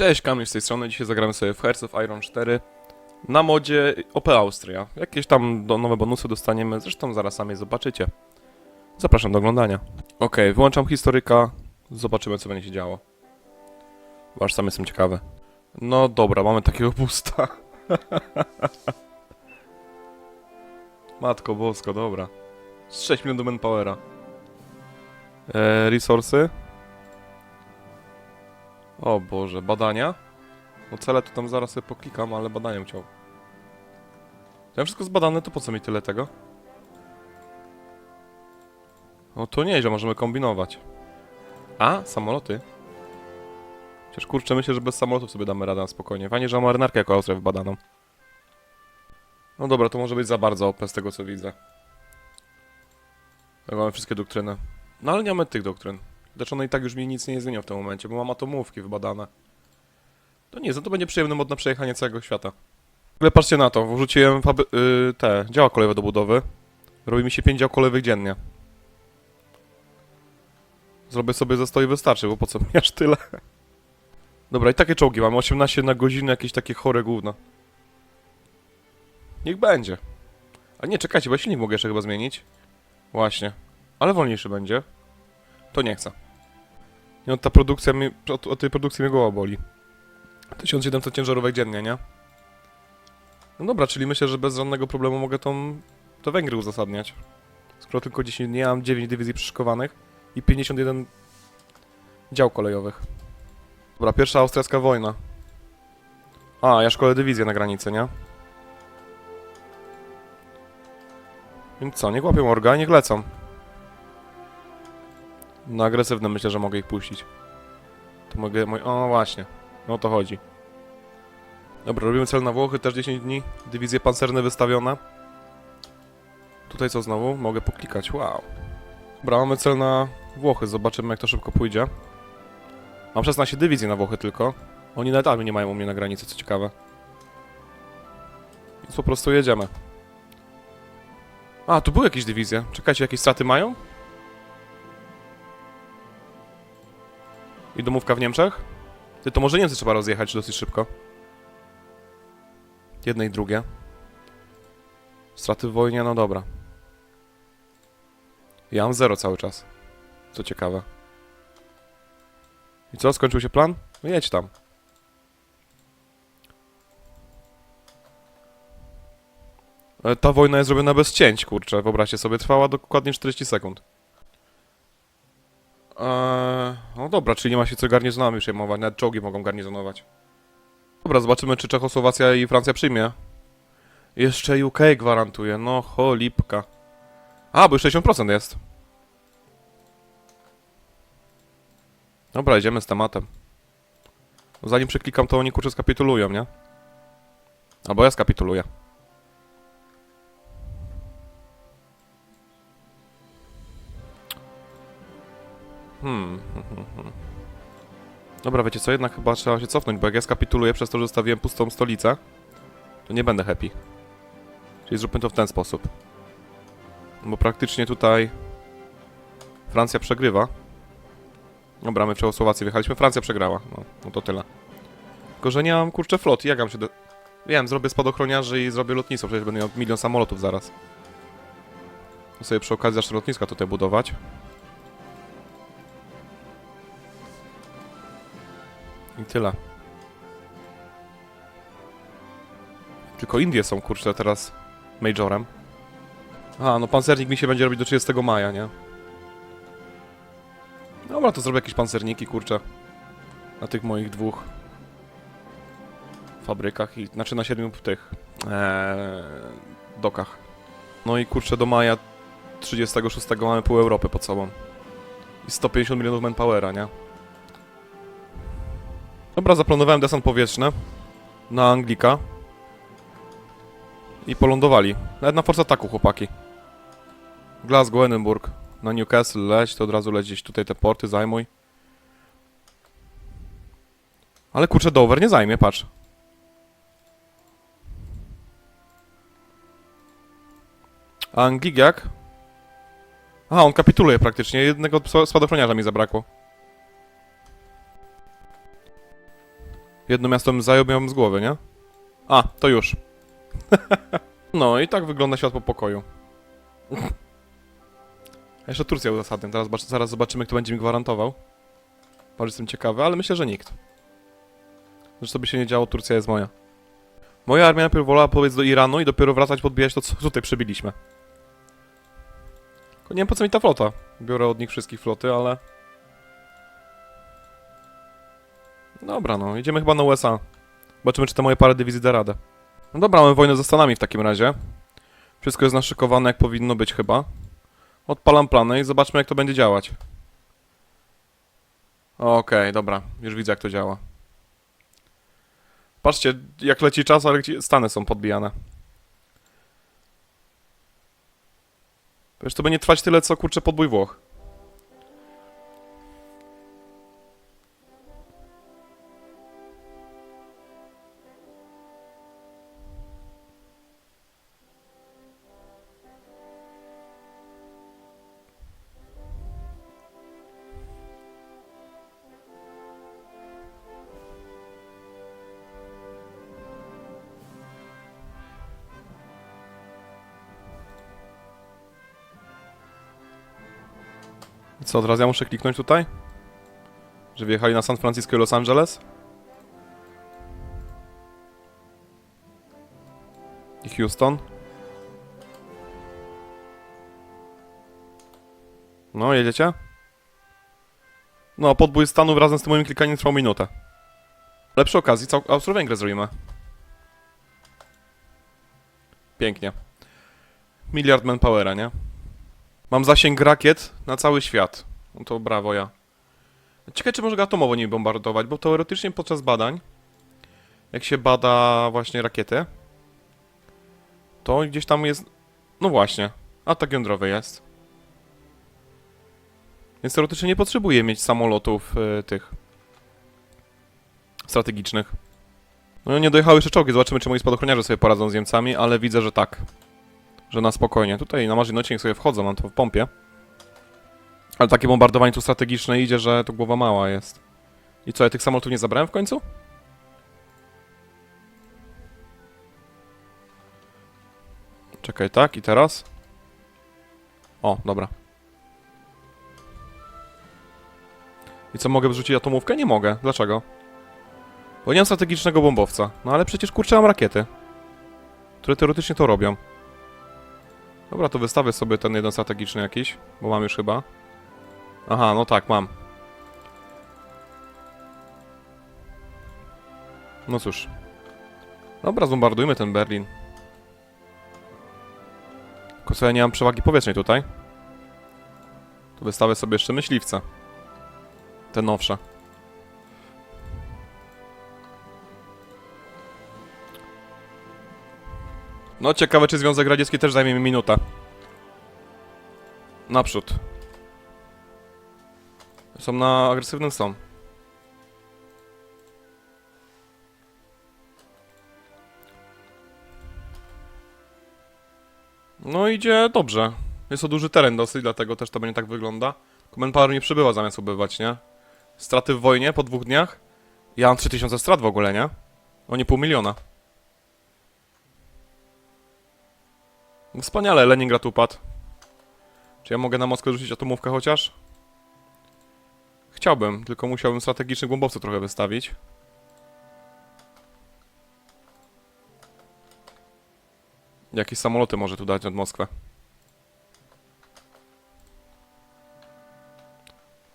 Cześć, Kamil z tej strony. Dzisiaj zagramy sobie w Hearts of Iron 4 na modzie OP Austria. Jakieś tam do, nowe bonusy dostaniemy, zresztą zaraz sami zobaczycie. Zapraszam do oglądania. Ok, wyłączam historyka, zobaczymy co będzie się działo. Bo aż sam jestem ciekawy. No dobra, mamy takiego pusta. Matko bosko, dobra. Z 6 minut manpowera. Eee, resursy. O Boże, badania? No cele to tam zaraz sobie poklikam, ale badania chciał. Ja wszystko zbadane, to po co mi tyle tego? No to nieźle, możemy kombinować. A, samoloty. Chociaż kurczę, myślę, że bez samolotów sobie damy radę na spokojnie. Fajnie, że mam marynarkę jako Austrię wybadaną. No dobra, to może być za bardzo OP z tego co widzę. Jak mamy wszystkie doktryny. No ale nie mamy tych doktryn. Lecz one i tak już mi nic nie zmienią w tym momencie, bo mam atomówki wybadane. To nie, za to będzie przyjemny mod na przejechanie całego świata. Ale patrzcie na to, wrzuciłem fabry- yy, te działa kolejowe do budowy. Robi mi się 5 dział kolejowych dziennie. Zrobię sobie za 100 i wystarczy, bo po co mi aż tyle? Dobra, i takie czołgi mamy, 18 na godzinę, jakieś takie chore gówno. Niech będzie. A nie, czekajcie, bo silnik mogę jeszcze chyba zmienić. Właśnie. Ale wolniejszy będzie. To nie chcę. No ta produkcja, mi, od tej produkcji mnie głowa boli. 1700 ciężarówek dziennie, nie? No dobra, czyli myślę, że bez żadnego problemu mogę tą, te Węgry uzasadniać. Skoro tylko 10 dni, mam 9 dywizji przyszykowanych i 51 dział kolejowych. Dobra, pierwsza austriacka wojna. A, ja szkolę dywizję na granicy, nie? Więc co, niech łapią orga niech lecą. Na agresywne myślę, że mogę ich puścić. To mogę... Moj... O, właśnie. No o to chodzi. Dobra, robimy cel na Włochy, też 10 dni. Dywizje pancerne wystawione. Tutaj co znowu? Mogę poklikać, wow. Dobra, mamy cel na Włochy, zobaczymy jak to szybko pójdzie. Mam 16 dywizji na Włochy tylko. Oni nawet armii nie mają u mnie na granicy, co ciekawe. Więc po prostu jedziemy. A, tu były jakieś dywizje. Czekajcie, jakieś straty mają? I domówka w Niemczech? Ty, to może Niemcy trzeba rozjechać dosyć szybko. Jedne i drugie. Straty w wojnie, no dobra. Ja mam zero cały czas. Co ciekawe. I co, skończył się plan? No jedź tam. Ale ta wojna jest zrobiona bez cięć, kurczę. Wyobraźcie sobie, trwała dokładnie 40 sekund. Eee, no dobra, czyli nie ma się co garnizonami przejmować, nawet czołgi mogą garnizonować. Dobra, zobaczymy czy Czechosłowacja i Francja przyjmie. Jeszcze UK gwarantuje, no cholipka. A, bo już 60% jest. Dobra, idziemy z tematem. Zanim przeklikam, to oni kurczę skapitulują, nie? Albo ja skapituluję. Hmm. Dobra, wiecie co, jednak chyba trzeba się cofnąć, bo jak ja skapituluję przez to, że zostawiłem pustą stolicę, to nie będę happy. Czyli zróbmy to w ten sposób. Bo praktycznie tutaj Francja przegrywa. Dobra, my Czechosłowację wjechaliśmy, Francja przegrała. No, no to tyle. Tylko, że nie mam kurczę flot, jak mam się do... Wiem, zrobię spadochroniarzy i zrobię lotnictwo, przecież będę miał milion samolotów zaraz. To sobie przy okazji zacznę lotniska tutaj budować. Tyle. Tylko Indie są, kurczę, teraz majorem. A, no pancernik mi się będzie robić do 30 maja, nie? Dobra, to zrobię jakieś pancerniki, kurczę. Na tych moich dwóch fabrykach i znaczy na siedmiu tych ee, dokach. No i kurczę do maja 36 mamy pół Europy pod sobą. I 150 milionów manpowera, nie? Dobra, zaplanowałem desant powietrzny na Anglika. I polądowali. Nawet na force ataku, chłopaki. Glasgow, Edinburgh. Na Newcastle leć, to od razu leć gdzieś tutaj te porty, zajmuj. Ale kurczę, Dover nie zajmie, patrz. A Anglik jak? Aha, on kapituluje praktycznie. Jednego spadochroniarza mi zabrakło. Jedno miasto bym zajął, z głowy, nie? A, to już. no i tak wygląda świat po pokoju. Jeszcze Turcja uzasadniam. Teraz zaraz zobaczymy, kto będzie mi gwarantował. Bardzo jestem ciekawy, ale myślę, że nikt. Zresztą by się nie działo, Turcja jest moja. Moja armia najpierw wolała powiedz do Iranu i dopiero wracać podbijać to, co tutaj przybiliśmy. Tylko nie wiem po co mi ta flota. Biorę od nich wszystkich floty, ale... Dobra, no, idziemy chyba na USA. Zobaczymy, czy te moje parę dywizji da radę. No dobra, mamy wojnę ze Stanami w takim razie. Wszystko jest naszykowane jak powinno być chyba. Odpalam plany i zobaczmy jak to będzie działać. Okej, dobra, już widzę jak to działa. Patrzcie, jak leci czas, ale Stany są podbijane. Wiesz, to będzie trwać tyle, co kurczę podbój Włoch. Co, teraz ja muszę kliknąć tutaj? Że wjechali na San Francisco i Los Angeles? I Houston? No, jedziecie? No, podbój Stanów razem z tym moim klikaniem trwał minutę. Ale przy okazji, cał... Austro-Węgry zrobimy. Pięknie. Miliard manpowera, nie? Mam zasięg rakiet na cały świat. No to brawo ja. Ciekawe, czy może go atomowo nie bombardować, bo teoretycznie podczas badań, jak się bada właśnie rakiety, to gdzieś tam jest... No właśnie, atak jądrowy jest. Więc teoretycznie nie potrzebuję mieć samolotów y, tych strategicznych. No nie dojechały jeszcze czołgi, zobaczymy czy moi spadochroniarze sobie poradzą z Niemcami, ale widzę, że tak. Że na spokojnie. Tutaj na marzynocie niech sobie wchodzą, mam to w pompie. Ale takie bombardowanie tu strategiczne idzie, że to głowa mała jest. I co, ja tych samolotów nie zabrałem w końcu? Czekaj, tak, i teraz? O, dobra. I co, mogę wrzucić atomówkę? Nie mogę. Dlaczego? Bo nie mam strategicznego bombowca. No ale przecież kurczę mam rakiety. Które teoretycznie to robią. Dobra, to wystawię sobie ten jeden strategiczny jakiś, bo mam już chyba. Aha, no tak, mam. No cóż. Dobra, zbombardujmy ten Berlin. Tylko ja nie mam przewagi powietrznej tutaj. To wystawię sobie jeszcze myśliwce. Te nowsze. No ciekawe, czy Związek Radziecki też zajmie mi minutę. Naprzód. Są na agresywnym są. No idzie dobrze. Jest to duży teren dosyć, dlatego też to będzie tak wygląda. Power nie przybyła zamiast ubywać, nie? Straty w wojnie po dwóch dniach. Ja mam 3000 strat w ogóle, nie? O nie pół miliona. Wspaniale, Leningrad upadł. Czy ja mogę na Moskwę rzucić atomówkę chociaż? Chciałbym, tylko musiałbym strategicznych bombowców trochę wystawić. Jakieś samoloty może tu dać nad Moskwę.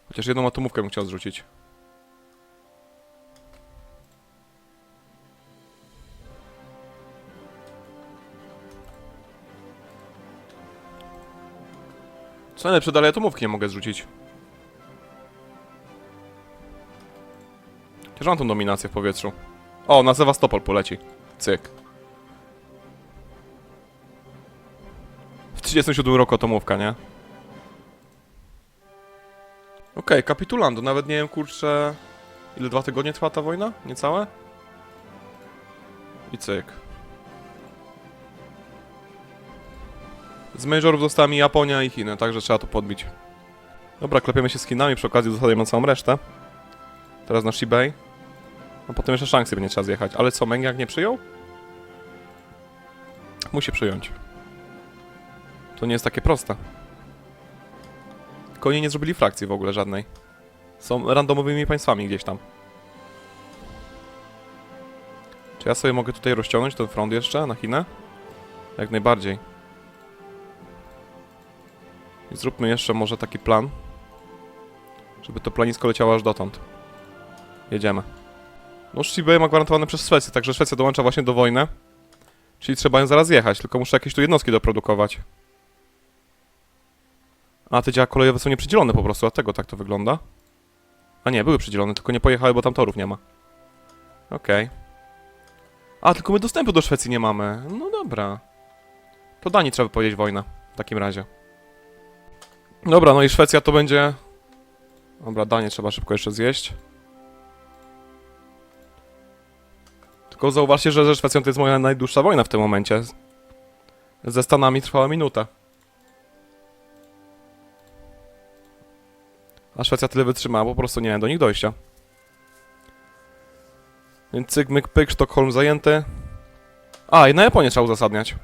Chociaż jedną atomówkę bym chciał zrzucić. Co najlepsze, dalej nie mogę zrzucić. Chociaż mam tą dominację w powietrzu. O, na Sewastopol poleci. Cyk. W 37 roku atomówka, nie? Okej, kapitulando. Nawet nie wiem, kurczę... Ile, dwa tygodnie trwa ta wojna? Niecałe? I cyk. Z majorów została mi Japonia i Chiny, także trzeba to podbić. Dobra, klepiemy się z Chinami, przy okazji zostawiamy całą resztę. Teraz na Shibei. No potem jeszcze szansy będzie trzeba zjechać. Ale co, Męgiak nie przyjął? Musi przyjąć. To nie jest takie proste. Tylko oni nie zrobili frakcji w ogóle żadnej. Są randomowymi państwami gdzieś tam. Czy ja sobie mogę tutaj rozciągnąć ten front jeszcze na Chinę? Jak najbardziej. Zróbmy jeszcze może taki plan, żeby to planisko leciało aż dotąd. Jedziemy. No Shibuya ma gwarantowane przez Szwecję, także Szwecja dołącza właśnie do wojny. Czyli trzeba ją zaraz jechać, tylko muszę jakieś tu jednostki doprodukować. A te działa kolejowe są nieprzydzielone po prostu, dlatego tak to wygląda. A nie, były przydzielone, tylko nie pojechały, bo tam torów nie ma. Okej. A, tylko my dostępu do Szwecji nie mamy. No dobra. To Danii trzeba powiedzieć wojnę. W takim razie. Dobra, no i Szwecja to będzie... Dobra, Danię trzeba szybko jeszcze zjeść. Tylko zauważcie, że ze Szwecją to jest moja najdłuższa wojna w tym momencie. Ze Stanami trwała minutę. A Szwecja tyle wytrzymała, po prostu nie wiem do nich dojścia. Więc cyk, myk, pyk, Sztokholm zajęty. A, i na Japonię trzeba uzasadniać.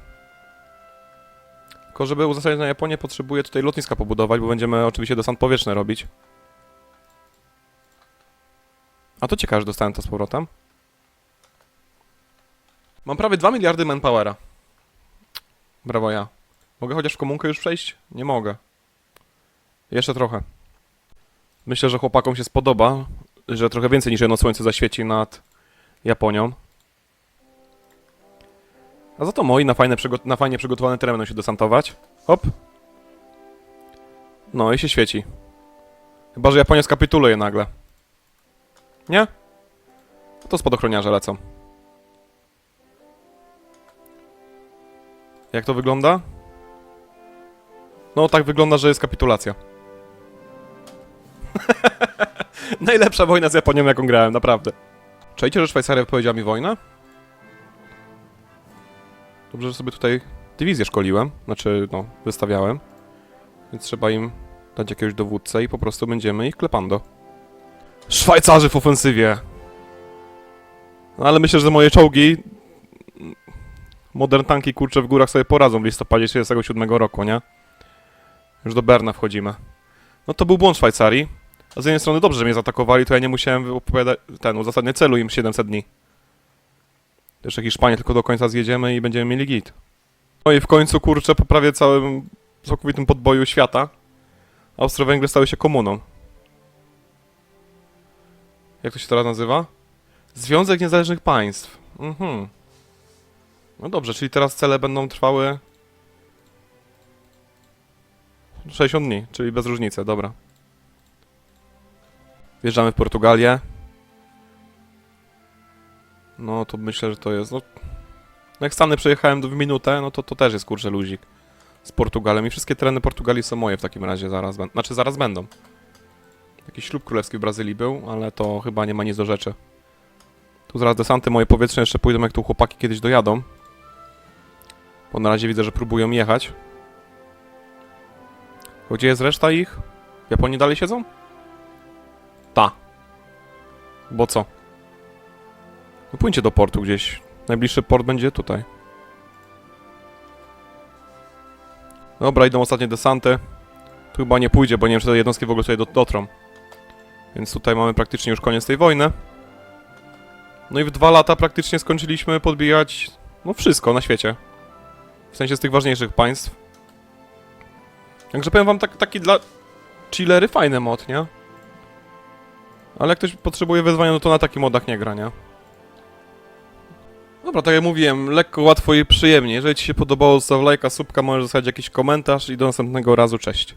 Tylko żeby uzasadniać na Japonię, potrzebuję tutaj lotniska pobudować, bo będziemy oczywiście desant powietrzny robić. A to ciekawe, że dostałem to z powrotem. Mam prawie 2 miliardy manpowera. Brawo ja. Mogę chociaż w komunkę już przejść? Nie mogę. Jeszcze trochę. Myślę, że chłopakom się spodoba, że trochę więcej niż jedno słońce zaświeci nad Japonią. A za to moi na, fajne, na fajnie przygotowane tereny będą się desantować. Hop. No i się świeci. Chyba, że Japonia skapituluje nagle. Nie? To spadochroniarze lecą. Jak to wygląda? No tak wygląda, że jest kapitulacja. Najlepsza wojna z Japonią, jaką grałem, naprawdę. Czajcie, że Szwajcaria wypowiedziała mi wojnę? Dobrze, że sobie tutaj dywizję szkoliłem, znaczy, no, wystawiałem. Więc trzeba im dać jakiegoś dowódcę i po prostu będziemy ich klepando. Szwajcarzy w ofensywie! No ale myślę, że moje czołgi... Modern tanki, kurcze, w górach sobie poradzą w listopadzie 1937 roku, nie? Już do Berna wchodzimy. No to był błąd Szwajcarii. A z jednej strony dobrze, że mnie zaatakowali, to ja nie musiałem opowiadać, ten, uzasadniać celu im 700 dni. Jeszcze Hiszpanię tylko do końca zjedziemy i będziemy mieli git. No i w końcu, kurczę, po prawie całym całkowitym podboju świata Austro-Węgry stały się komuną. Jak to się teraz nazywa? Związek Niezależnych Państw. Mhm. No dobrze, czyli teraz cele będą trwały 60 dni, czyli bez różnicy, dobra. Wjeżdżamy w Portugalię. No to myślę, że to jest. No, jak Stany przejechałem w minutę, no to to też jest kurczę luzik. Z Portugalem. I wszystkie tereny Portugalii są moje w takim razie zaraz. Znaczy zaraz będą. Jakiś ślub królewski w Brazylii był, ale to chyba nie ma nic do rzeczy. Tu zaraz desanty moje powietrzne jeszcze pójdą, jak tu chłopaki kiedyś dojadą. Bo na razie widzę, że próbują jechać. Gdzie jest reszta ich? W Japonii dalej siedzą? Ta. Bo co? No płyńcie do portu gdzieś. Najbliższy port będzie tutaj. Dobra, idą ostatnie desanty. Tu chyba nie pójdzie, bo nie wiem, czy te jednostki w ogóle tutaj dot- dotrą. Więc tutaj mamy praktycznie już koniec tej wojny. No i w dwa lata praktycznie skończyliśmy podbijać no wszystko na świecie. W sensie z tych ważniejszych państw. Także powiem wam, tak, taki dla chillery fajny mod, nie? Ale jak ktoś potrzebuje wyzwania, no to na takich modach nie gra, nie? Dobra, tak jak mówiłem, lekko, łatwo i przyjemnie. Jeżeli Ci się podobało, zostaw lajka, subka, możesz zostawić jakiś komentarz i do następnego razu, cześć.